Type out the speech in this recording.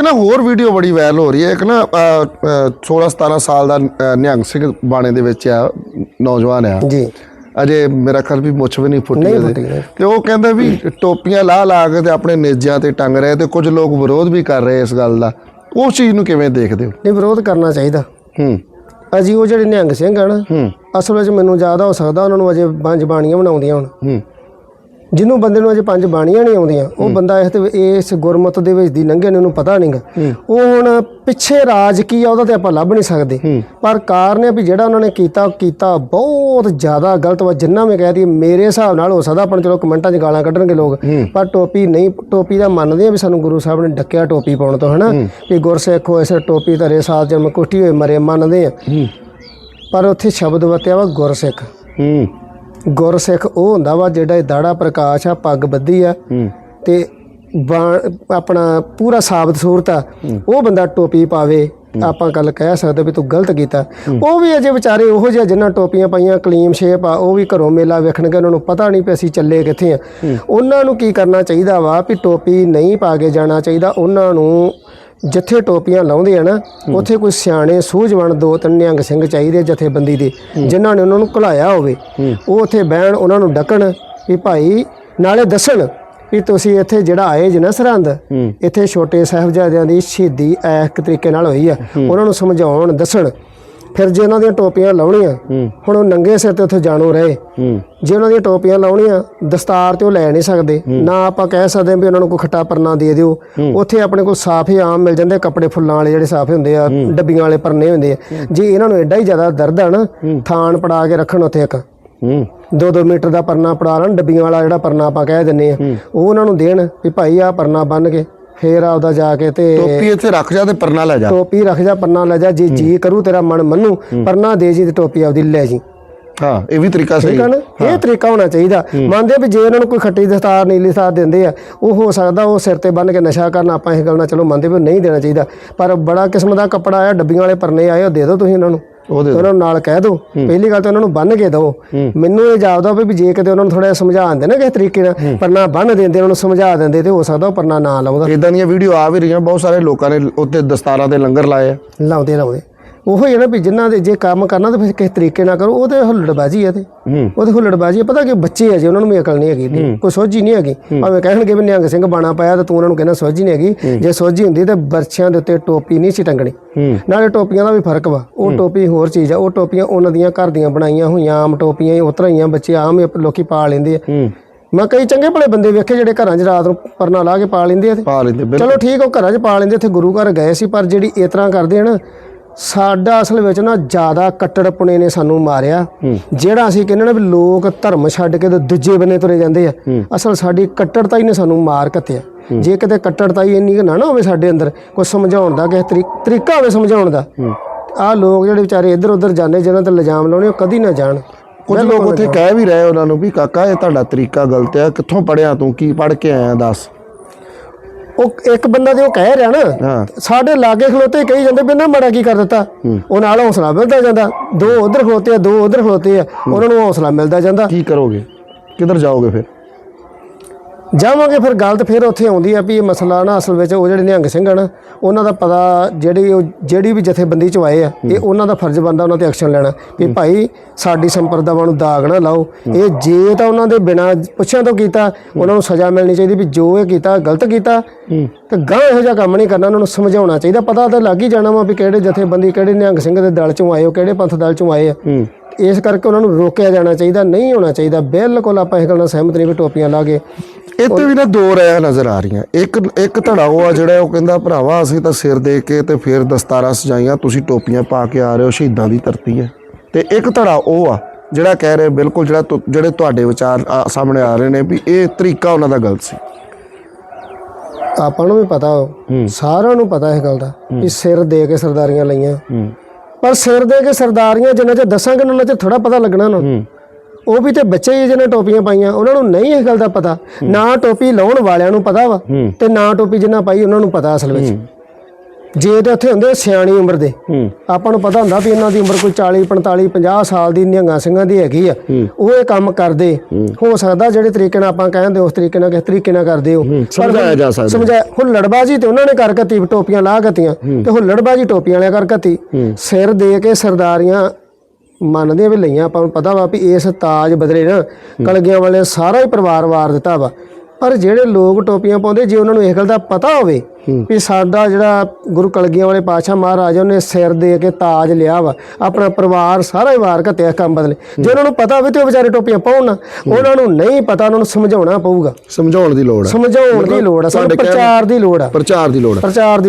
ਇੱਕ ਨਾ ਹੋਰ ਵੀਡੀਓ ਬੜੀ ਵਾਇਰਲ ਹੋ ਰਹੀ ਹੈ। ਇੱਕ ਨਾ 16 17 ਸਾਲ ਦਾ ਨਿਹੰਗ ਸਿੰਘ ਬਾਣੇ ਦੇ ਵਿੱਚ ਆ ਨੌਜਵਾਨ ਆ। ਜੀ। ਅਜੇ ਮੇਰਾ ਖਿਆਲ ਵੀ ਮੁੱਛ ਵੀ ਨਹੀਂ ਫੁੱਟੀ। ਤੇ ਉਹ ਕਹਿੰਦਾ ਵੀ ਟੋਪੀਆਂ ਲਾ ਲਾ ਕੇ ਤੇ ਆਪਣੇ ਨੇਜਿਆਂ ਤੇ ਟੰਗ ਰਹੇ ਤੇ ਕੁਝ ਲੋਕ ਵਿਰੋਧ ਵੀ ਕਰ ਰਹੇ ਇਸ ਗੱਲ ਦਾ। ਉਸ ਚੀਜ਼ ਨੂੰ ਕਿਵੇਂ ਦੇਖਦੇ ਹੋ? ਨਹੀਂ ਵਿਰੋਧ ਕਰਨਾ ਚਾਹੀਦਾ। ਹੂੰ। ਅਜੀ ਉਹ ਜਿਹੜੇ ਨਿਹੰਗ ਸਿੰਘ ਹਨ ਹੂੰ। ਅਸਲ ਵਿੱਚ ਮੈਨੂੰ ਜ਼ਿਆਦਾ ਹੋ ਸਕਦਾ ਉਹਨਾਂ ਨੂੰ ਅਜੇ ਪੰਜ ਬਾਣੀਆਂ ਬਣਾਉਂਦੀਆਂ ਹੁਣ। ਹੂੰ। ਜਿਹਨੂੰ ਬੰਦੇ ਨੂੰ ਅਜੇ ਪੰਜ ਬਾਣੀਆਂ ਨਹੀਂ ਆਉਂਦੀਆਂ ਉਹ ਬੰਦਾ ਇਸ ਇਸ ਗੁਰਮਤ ਦੇ ਵਿੱਚ ਦੀ ਲੰਘੇ ਨੇ ਉਹਨੂੰ ਪਤਾ ਨਹੀਂਗਾ। ਉਹ ਹੁਣ ਪਿੱਛੇ ਰਾਜ ਕੀ ਆ ਉਹਦਾ ਤੇ ਆਪਾਂ ਲੱਭ ਨਹੀਂ ਸਕਦੇ। ਪਰ ਕਾਰਨ ਹੈ ਵੀ ਜਿਹੜਾ ਉਹਨਾਂ ਨੇ ਕੀਤਾ ਕੀਤਾ ਬਹੁਤ ਜ਼ਿਆਦਾ ਗਲਤ ਵਾ ਜਿੰਨਾ ਮੈਂ ਕਹਿ ਦਈ ਮੇਰੇ ਹਿਸਾਬ ਨਾਲ ਹੋ ਸਕਦਾ ਆਪਾਂ ਚਲੋ ਕਮੈਂਟਾਂ 'ਚ ਗਾਲਾਂ ਕੱਢਣਗੇ ਲੋਕ। ਪਰ ਟੋਪੀ ਨਹੀਂ ਟੋਪੀ ਦਾ ਮੰਨਦੇ ਆ ਵੀ ਸਾਨੂੰ ਗੁਰੂ ਸਾਹਿਬ ਨੇ ਡੱਕਿਆ ਟੋਪੀ ਪਾਉਣ ਤੋਂ ਹਨਾ? ਵੀ ਗੁਰਸਿੱਖ ਹੋਏ ਸਿਰ ਟੋਪੀ ਧਰੇ ਸਾਲ ਜਨਮ ਕੁੱਟੀ ਹੋਏ ਮਰੇ ਮੰਨਦੇ ਆ। ਪਰ ਉੱਥੇ ਸ਼ਬਦ ਵਰਤਿਆ ਵਾ ਗੁਰਸਿੱਖ। ਹੂੰ। ਗੁਰਸਿੱਖ ਉਹ ਹੁੰਦਾ ਵਾ ਜਿਹੜਾ ਇਹ ਦਾੜਾ ਪ੍ਰਕਾਸ਼ ਆ ਪੱਗ ਬੱਧੀ ਆ। ਤੇ ਆਪਣਾ ਪੂਰਾ ਸਾਬਤ ਸੂਰਤ ਆ। ਉਹ ਬੰਦਾ ਟੋਪੀ ਪਾਵੇ ਆਪਾਂ ਗੱਲ ਕਹਿ ਸਕਦੇ ਵੀ ਤੂੰ ਗਲਤ ਕੀਤਾ। ਉਹ ਵੀ ਅਜੇ ਵਿਚਾਰੇ ਉਹੋ ਜਿਹਾ ਜਿਨ੍ਹਾਂ ਟੋਪੀਆਂ ਪਾਈਆਂ ਕਲੀਮ ਸ਼ੇਪ ਆ ਉਹ ਵੀ ਘਰੋਂ ਮੇਲਾ ਵੇਖਣਗੇ ਉਹਨਾਂ ਨੂੰ ਪਤਾ ਨਹੀਂ ਵੀ ਅਸੀਂ ਚੱਲੇ ਕਿੱਥੇ ਆ। ਉਹਨਾਂ ਨੂੰ ਕੀ ਕਰਨਾ ਚਾਹੀਦਾ ਵਾ ਵੀ ਟੋਪੀ ਨਹੀਂ ਪਾ ਕੇ ਜਾਣਾ ਚਾਹੀਦਾ ਉਹਨਾਂ ਨੂੰ ਜਿੱਥੇ ਟੋਪੀਆਂ ਲਾਉਂਦੇ ਆ ਨਾ ਉੱਥੇ ਕੋਈ ਸਿਆਣੇ ਸੂਝਵਾਨ ਦੋ ਤਿੰਨ ਨਿਹੰਗ ਸਿੰਘ ਚਾਹੀਦੇ ਜਥੇਬੰਦੀ ਦੇ ਜਿਨ੍ਹਾਂ ਨੇ ਉਹਨਾਂ ਨੂੰ ਘੁਲਾਇਆ ਹੋਵੇ। ਉਹ ਉੱਥੇ ਬਹਿਣ ਉਹਨਾਂ ਨੂੰ ਡੱਕਣ ਵੀ ਭਾਈ ਨਾਲੇ ਦੱਸਣ ਵੀ ਤੁਸੀਂ ਇੱਥੇ ਜਿਹੜਾ ਆਏ ਜੀ ਨਾ ਸਰਹੰਦ ਇੱਥੇ ਛੋਟੇ ਸਾਹਿਬਜ਼ਾਦਿਆਂ ਦੀ ਸ਼ਹੀਦੀ ਐਕ ਤਰੀਕੇ ਨਾਲ ਹੋਈ ਆ। ਉਹਨਾਂ ਨੂੰ ਸਮਝਾਉਣ ਦੱਸਣ। ਫਿਰ ਜੇ ਉਹਨਾਂ ਦੀਆਂ ਟੋਪੀਆਂ ਲਾਉਣੀਆਂ ਹੁਣ ਉਹ ਨੰਗੇ ਸਿਰ ਤੇ ਉੱਥੇ ਜਾਣੋ ਰਹੇ। ਹੂੰ। ਜੇ ਉਹਨਾਂ ਦੀਆਂ ਟੋਪੀਆਂ ਲਾਉਣੀਆਂ ਦਸਤਾਰ ਤੇ ਉਹ ਲੈ ਨਹੀਂ ਸਕਦੇ। ਨਾ ਆਪਾਂ ਕਹਿ ਸਕਦੇ ਹਾਂ ਵੀ ਉਹਨਾਂ ਨੂੰ ਕੋਈ ਖੱਟਾ ਪਰਨਾ ਦੇ ਦਿਓ। ਉੱਥੇ ਆਪਣੇ ਕੋਲ ਸਾਫੇ ਆਮ ਮਿਲ ਜਾਂਦੇ ਕੱਪੜੇ ਫੁੱਲਾਂ ਵਾਲੇ ਜਿਹੜੇ ਸਾਫੇ ਹੁੰਦੇ ਆ ਡੱਬੀਆਂ ਵਾਲੇ ਪਰਨੇ ਹੁੰਦੇ ਆ। ਜੇ ਇਹਨਾਂ ਨੂੰ ਐਡਾ ਹੀ ਜ਼ਿਆਦਾ ਦਰਦ ਆ ਨਾ ਥਾਣ ਪੜਾ ਕੇ ਰੱਖਣ ਉੱਥੇ ਇੱਕ। ਹੂੰ। 2-2 ਮੀਟਰ ਦਾ ਪਰਨਾ ਪੜਾ ਲੈਣ ਡੱਬੀਆਂ ਵਾਲਾ ਜਿਹੜਾ ਪਰਨਾ ਆਪਾਂ ਕਹਿ ਦਿੰਨੇ ਆ। ਉਹ ਉਹਨਾਂ ਨੂੰ ਦੇਣ ਵੀ ਭਾਈ ਆ ਪਰਨਾ ਬੰਨ ਕੇ। ਫੇਰ ਆਪਦਾ ਜਾ ਕੇ ਤੇ ਟੋਪੀ ਇੱਥੇ ਰੱਖ ਜਾ ਤੇ ਪਰਨਾ ਲੈ ਜਾ। ਟੋਪੀ ਰੱਖ ਜਾ ਪਰਨਾ ਲੈ ਜਾ ਜੇ ਜੀ ਕਰੂ ਤੇਰਾ ਮਨ ਮੰਨੂ ਪਰਨਾ ਦੇ ਜੀ ਤੇ ਟੋਪੀ ਆਪਦੀ ਲੈ ਜੀ। ਹਾਂ ਇਹ ਵੀ ਤਰੀਕਾ ਸਹੀ। ਨਾ? ਇਹ ਤਰੀਕਾ ਹੋਣਾ ਚਾਹੀਦਾ। ਮੰਨਦੇ ਵੀ ਜੇ ਉਹਨਾਂ ਨੂੰ ਕੋਈ ਖੱਟੀ ਦਸਤਾਰ ਨੀਲੀ ਦਸਤਾਰ ਦਿੰਦੇ ਆ ਉਹ ਹੋ ਸਕਦਾ ਉਹ ਸਿਰ ਤੇ ਬੰਨ ਕੇ ਨਸ਼ਾ ਕਰਨਾ ਆਪਾਂ ਇਹ ਗੱਲ ਨਾਲ ਚਲੋ ਮੰਨਦੇ ਵੀ ਨਹੀਂ ਦੇਣਾ ਚਾਹੀਦਾ। ਪਰ ਬੜਾ ਕਿਸਮ ਦਾ ਕੱਪੜਾ ਆਇਆ ਡੱਬੀਆਂ ਵਾਲੇ ਪਰਨੇ ਆਏ ਉਹ ਦੇ ਦਿਓ ਤੁਸੀਂ ਇਹਨਾਂ ਨੂੰ। ਉਹਦੇ ਉਹਨਾਂ ਨੂੰ ਨਾਲ ਕਹਿ ਦਿਓ ਪਹਿਲੀ ਗੱਲ ਤਾਂ ਉਹਨਾਂ ਨੂੰ ਬੰਨ ਕੇ ਦਿਓ ਮੈਨੂੰ ਇਹ ਜਾਪਦਾ ਵੀ ਜੇ ਕਿਤੇ ਉਹਨਾਂ ਨੂੰ ਥੋੜਾ ਸਮਝਾ ਦਿੰਦੇ ਨਾ ਕਿਸੇ ਤਰੀਕੇ ਨਾਲ ਪਰਨਾ ਬੰਨ ਦਿੰਦੇ ਉਹਨਾਂ ਨੂੰ ਸਮਝਾ ਦਿੰਦੇ ਤੇ ਹੋ ਸਕਦਾ ਉਹ ਪਰਨਾ ਨਾ ਲਾਉਂਦਾ। ਇਦਾਂ ਦੀਆਂ ਵੀਡੀਓ ਆ ਵੀ ਰਹੀਆਂ ਬਹੁਤ ਸਾਰੇ ਲੋਕਾਂ ਨੇ ਉੱਤੇ ਦਸਤਾਰਾਂ ਦੇ ਲੰਗਰ ਲਾਏ ਆ। ਲਾਉਂਦੇ ਲਾਉਂਦੇ। ਉਹੋ ਹੀ ਹੈ ਨਾ ਵੀ ਜਿਨ੍ਹਾਂ ਦੇ ਜੇ ਕੰਮ ਕਰਨਾ ਤਾਂ ਫਿਰ ਕਿਸੇ ਤਰੀਕੇ ਨਾਲ ਕਰੋ ਉਹ ਤੇ ਹੁੱਲੜਬਾਜੀ ਹੈ ਤੇ। ਹੂੰ। ਉਹ ਤੇ ਹੁੱਲੜਬਾਜੀ ਹੈ ਪਤਾ ਕਿ ਬੱਚੇ ਆ ਜੇ ਉਹਨਾਂ ਨੂੰ ਵੀ ਅਕਲ ਨਹੀਂ ਹੈਗੀ ਇੰਨੀ, ਕੋਈ ਸੋਝੀ ਨਹੀਂ ਹੈਗੀ। ਭਾਵੇਂ ਕਹਿਣਗੇ ਵੀ ਨਿਹੰਗ ਸਿੰਘ ਬਾਣਾ ਪਾਇਆ ਤਾਂ ਤੂੰ ਉਹਨਾਂ ਨੂੰ ਕਹਿੰਦਾ ਸੋਝੀ ਨਹੀਂ ਹੈਗੀ। ਜੇ ਸੋਝੀ ਹੁੰਦੀ ਤਾਂ ਬਰਛਿਆਂ ਦੇ ਉੱਤੇ ਟੋਪੀ ਨਹੀਂ ਸੀ ਟੰਗਣੀ। ਹੂੰ। ਨਾਲੇ ਟੋਪੀਆਂ ਦਾ ਵੀ ਫ਼ਰਕ ਵਾ। ਉਹ ਟੋਪੀ ਹੋਰ ਚੀਜ਼ ਆ ਉਹ ਟੋਪੀਆਂ ਉਹਨਾਂ ਦੀਆਂ ਘਰ ਦੀਆਂ ਬਣਾਈਆਂ ਹੋਈਆਂ ਆਮ ਟੋਪੀਆਂ ਹੀ ਉਤਰਾਂ ਹੀ ਆ ਬੱਚੇ ਆਮ ਹੀ ਲੋਕੀ ਪਾ ਲੈਂਦੇ ਆ। ਹੂੰ। ਮੈਂ ਕਈ ਚੰਗੇ ਭਲੇ ਬੰਦੇ ਵੇਖੇ ਜਿਹੜੇ ਘਰਾਂ 'ਚ ਰਾਤ ਨੂੰ ਪਰਨਾ ਲਾ ਕੇ ਪਾ ਲੈਂਦੇ ਆ ਤੇ। ਪਾ ਲੈਂਦੇ ਚਲੋ ਠੀਕ ਉਹ ਘਰਾਂ 'ਚ ਪਾ ਲੈਂਦੇ ਇੱਥੇ ਗੁਰੂ ਘਰ ਗਏ ਸੀ ਪਰ ਜਿਹੜੀ ਇਸ ਤਰ੍ਹਾਂ ਕਰਦੇ ਆ ਨਾ ਸਾਡਾ ਅਸਲ ਵਿੱਚ ਨਾ ਜ਼ਿਆਦਾ ਕੱਟੜਪੁਣੇ ਨੇ ਸਾਨੂੰ ਮਾਰਿਆ। ਜਿਹੜਾ ਅਸੀਂ ਕਹਿੰਦੇ ਨਾ ਵੀ ਲੋਕ ਧਰਮ ਛੱਡ ਕੇ ਤੇ ਦੂਜੇ ਬੰਨੇ ਤੁਰੇ ਜਾਂਦੇ ਆ। ਅਸਲ ਸਾਡੀ ਕੱਟੜਤਾ ਹੀ ਨੇ ਸਾਨੂੰ ਮਾਰ ਕੱਤਿਆ। ਜੇ ਕਿਤੇ ਕੱਟੜਤਾ ਹੀ ਇੰਨੀ ਨਾ ਨਾ ਹੋਵੇ ਸਾਡੇ ਅੰਦਰ ਕੋਈ ਸਮਝਾਉਣ ਦਾ ਕਿਸੇ ਤਰੀ- ਤਰੀਕਾ ਹੋਵੇ ਸਮਝਾਉਣ ਦਾ। ਆਹ ਲੋਕ ਜਿਹੜੇ ਵਿਚਾਰੇ ਇੱਧਰ ਉੱਧਰ ਜਾਂਦੇ ਜਿਨ੍ਹਾਂ ਤੇ ਇਲਜ਼ਾਮ ਲਾਉਣੇ ਉਹ ਕਦੀ ਨਾ ਜਾਣ। ਕੁਝ ਲੋਕ ਉੱਥੇ ਕਹਿ ਵੀ ਰਹੇ ਉਹਨਾਂ ਨੂੰ ਵੀ ਕਾਕਾ ਇਹ ਤੁਹਾਡਾ ਤਰੀਕਾ ਗਲਤ ਹੈ ਕਿੱਥੋਂ ਪੜਿਆ ਤੂੰ? ਕੀ ਪੜ ਕੇ ਆਇਆ? ਦੱਸ। ਉਹ ਇੱਕ ਬੰਦਾ ਜੇ ਉਹ ਕਹਿ ਰਿਹਾ ਨਾ ਸਾਡੇ ਲਾਗੇ ਖਲੋਤੇ ਕਹੀ ਜਾਂਦੇ ਵੀ ਨਾ ਮੜਾ ਕੀ ਕਰ ਦਿੱਤਾ। ਉਹ ਨਾਲ ਹੌਸਲਾ ਮਿਲਦਾ ਜਾਂਦਾ। ਦੋ ਉਧਰ ਖਲੋਤੇ ਆ ਦੋ ਉਧਰ ਖਲੋਤੇ ਆ ਉਹਨਾਂ ਨੂੰ ਹੌਸਲਾ ਮਿਲਦਾ ਜਾਂਦਾ। ਕੀ ਕਰੋਗੇ? ਕਿੱਧਰ ਜਾਓਗੇ ਫਿਰ? ਜਾਵਾਂਗੇ ਫਿਰ ਗੱਲ ਤਾਂ ਫਿਰ ਉੱਥੇ ਆਉਂਦੀ ਆ ਵੀ ਇਹ ਮਸਲਾ ਨਾ ਅਸਲ ਵਿੱਚ ਉਹ ਜਿਹੜੇ ਨਿਹੰਗ ਸਿੰਘ ਹਨ ਉਹਨਾਂ ਦਾ ਪਤਾ ਜਿਹੜੀ ਉਹ ਜਿਹੜੀ ਵੀ ਜਥੇਬੰਦੀ ਚ ਆਏ ਆ ਇਹ ਉਹਨਾਂ ਦਾ ਫਰਜ਼ ਬੰਦਾ ਉਹਨਾਂ ਤੇ ਐਕਸ਼ਨ ਲੈਣਾ ਵੀ ਭਾਈ ਸਾਡੀ ਸੰਪਰਦਾਵਾਂ ਨੂੰ ਦਾਗ ਨਾ ਲਾਓ। ਇਹ ਜੇ ਤਾਂ ਉਹਨਾਂ ਦੇ ਬਿਨਾਂ ਪੁੱਛਿਆਂ ਤੋਂ ਕੀਤਾ ਉਹਨਾਂ ਨੂੰ ਸਜ਼ਾ ਮਿਲਣੀ ਚਾਹੀਦੀ ਵੀ ਜੋ ਇਹ ਕੀਤਾ ਗਲਤ ਕੀਤਾ। ਤੇ ਗਾਂ ਇਹੋ ਜਿਹਾ ਕੰਮ ਨਹੀਂ ਕਰਨਾ ਉਹਨਾਂ ਨੂੰ ਸਮਝਾਉਣਾ ਚਾਹੀਦਾ। ਪਤਾ ਤਾਂ ਲੱਗ ਹੀ ਜਾਣਾ ਵਾ ਵੀ ਕਿਹੜੇ ਜਥੇਬੰਦੀ ਕਿਹੜੇ ਨਿਹੰਗ ਸਿੰਘ ਦੇ ਦਲ ਚੋਂ ਆਏ ਹੋ ਕਿਹੜੇ ਪੰਥ ਦਲ ਚੋਂ ਆਏ ਆ। ਇਸ ਕਰਕੇ ਉਹਨਾਂ ਨੂੰ ਰੋਕਿਆ ਜਾਣਾ ਚਾਹੀਦਾ ਨਹੀਂ ਹੋਣਾ ਚਾਹੀਦਾ। ਬਿਲਕੁਲ ਆਪਾਂ ਇਸ ਗੱਲ ਨਾਲ ਸਹਿਮਤ ਨਹੀਂ ਵੀ ਟੋਪੀਆਂ ਲਾ ਕੇ। ਇੱਥੇ ਵੀ ਨਾ ਦੋ ਰਾਇਆਂ ਨਜ਼ਰ ਆ ਰਹੀਆਂ। ਇੱਕ ਇੱਕ ਧੜਾ ਉਹ ਆ ਜਿਹੜਾ ਉਹ ਕਹਿੰਦਾ ਭਰਾਵਾ ਅਸੀਂ ਤਾਂ ਸਿਰ ਦੇ ਕੇ ਤੇ ਫਿਰ ਦਸਤਾਰਾਂ ਸਜਾਈਆਂ ਤੁਸੀਂ ਟੋਪੀਆਂ ਪਾ ਕੇ ਆ ਰਹੇ ਹੋ ਸ਼ਹੀਦਾਂ ਦੀ ਧਰਤੀ ਹੈ। ਤੇ ਇੱਕ ਧੜਾ ਉਹ ਆ ਜਿਹੜਾ ਕਹਿ ਰਿਹਾ ਬਿਲਕੁਲ ਜਿਹੜਾ ਜਿਹੜੇ ਤੁਹਾਡੇ ਵਿਚਾਰ ਸਾਹਮਣੇ ਆ ਰਹੇ ਨੇ ਵੀ ਇਹ ਤਰੀਕਾ ਉਹਨਾਂ ਦਾ ਗਲਤ ਸੀ। ਆਪਾਂ ਨੂੰ ਵੀ ਪਤਾ ਸਾਰਿਆਂ ਨੂੰ ਪਤਾ ਇਸ ਗੱਲ ਦਾ ਕਿ ਸਿਰ ਦੇ ਕੇ ਸਰਦਾਰੀਆਂ ਲਈਆਂ। ਪਰ ਸਿਰ ਦੇ ਕੇ ਸਰਦਾਰੀਆਂ ਜਿੰਨਾ ਚਿਰ ਦੱਸਾਂਗੇ ਉਹਨਾਂ ਚਿਰ ਥੋੜਾ ਪਤਾ ਲੱਗਣਾ ਨਾ। ਉਹ ਵੀ ਤੇ ਬੱਚੇ ਹੀ ਜਿਹਨੇ ਟੋਪੀਆਂ ਪਾਈਆਂ ਉਹਨਾਂ ਨੂੰ ਨਹੀਂ ਇਸ ਗੱਲ ਦਾ ਪਤਾ। ਨਾ ਟੋਪੀ ਲਾਉਣ ਵਾਲਿਆਂ ਨੂੰ ਪਤਾ ਵਾ ਤੇ ਨਾ ਟੋਪੀ ਜਿੰਨਾ ਪਾਈ ਉਹਨਾਂ ਨੂੰ ਪਤਾ ਅਸਲ ਵਿੱਚ। ਜੇ ਤੇ ਉੱਥੇ ਹੁੰਦੇ ਸਿਆਣੀ ਉਮਰ ਦੇ ਆਪਾਂ ਨੂੰ ਪਤਾ ਹੁੰਦਾ ਵੀ ਇਹਨਾਂ ਦੀ ਉਮਰ ਕੋਈ 40 45 50 ਸਾਲ ਦੀ ਨਿਹੰਗਾਂ ਸਿੰਘਾਂ ਦੀ ਹੈਗੀ ਆ। ਉਹ ਇਹ ਕੰਮ ਕਰਦੇ। ਹੋ। ਸਕਦਾ ਜਿਹੜੇ ਤਰੀਕੇ ਨਾਲ ਆਪਾਂ ਕਹਿੰਦੇ ਉਸ ਤਰੀਕੇ ਨਾਲ ਕਿਸ ਤਰੀਕੇ ਨਾਲ ਕਰਦੇ ਹੋ ਸਮਝਾਇਆ ਜਾ ਸਕਦਾ। ਸਮਝਾਇਆ ਹੁੱਲੜਬਾਜੀ ਤੇ ਉਹਨਾਂ ਨੇ ਕਰ ਘੱਤੀ ਟੋਪੀਆਂ ਲਾ ਘੱਤੀਆਂ ਤੇ ਹੁੱਲੜਬਾਜੀ ਟੋਪੀਆਂ ਵਾਲਿਆਂ ਕਰ ਘੱਤੀ ਸਿਰ ਦੇ ਕੇ ਸਰਦਾਰੀਆਂ ਮੰਨਦੇ ਵੀ ਲਈਆਂ ਆਪਾਂ ਨੂੰ ਪਤਾ ਵਾ ਵੀ ਇਸ ਤਾਜ ਬਦਲੇ ਨਾ ਕਲਗੀਆਂ ਵਾਲੇ ਸਾਰਾ ਹੀ ਪਰਿਵਾਰ ਵਾਰ ਦਿੱਤਾ ਵਾ। ਪਰ ਜਿਹੜੇ ਲੋਕ ਟੋਪੀਆਂ ਪਾਉਂਦੇ ਜੇ ਉਹਨਾਂ ਨੂੰ ਇਹ ਗੱਲ ਦਾ ਪਤਾ ਹੋਵੇ ਵੀ ਸਾਡਾ ਜਿਹੜਾ ਗੁਰੂ ਕਲਗੀਆਂ ਵਾਲੇ ਪਾਤਸ਼ਾਹ ਮਹਾਰਾਜ ਉਹਨੇ ਸਿਰ ਦੇ ਕੇ ਤਾਜ ਲਿਆ ਵਾ ਆਪਣਾ ਪਰਿਵਾਰ ਸਾਰਾ ਹੀ ਵਾਰ ਘੱਤਿਆ ਕੰਮ ਬਦਲੇ। ਜੇ ਉਹਨਾਂ ਨੂੰ ਪਤਾ ਹੋਵੇ ਤੇ ਉਹ ਵਿਚਾਰੇ ਟੋਪੀਆਂ ਪਾਉਣ ਨਾ ਉਹਨਾਂ ਨੂੰ ਨਹੀਂ ਪਤਾ ਉਹਨਾਂ ਨੂੰ ਸਮਝਾਉਣਾ ਪਊਗਾ। ਸਮਝਾਉਣ ਦੀ ਲੋੜ ਹੈ ਸਮਝਾਉਣ ਦੀ ਲੋੜ ਕਹਿਣ- ਪ੍ਰਚਾਰ ਦੀ ਲੋੜ ਆ। ਪ੍ਰਚਾਰ ਦੀ ਲੋੜ ਹੈ ਪ੍ਰਚਾਰ ਦੀ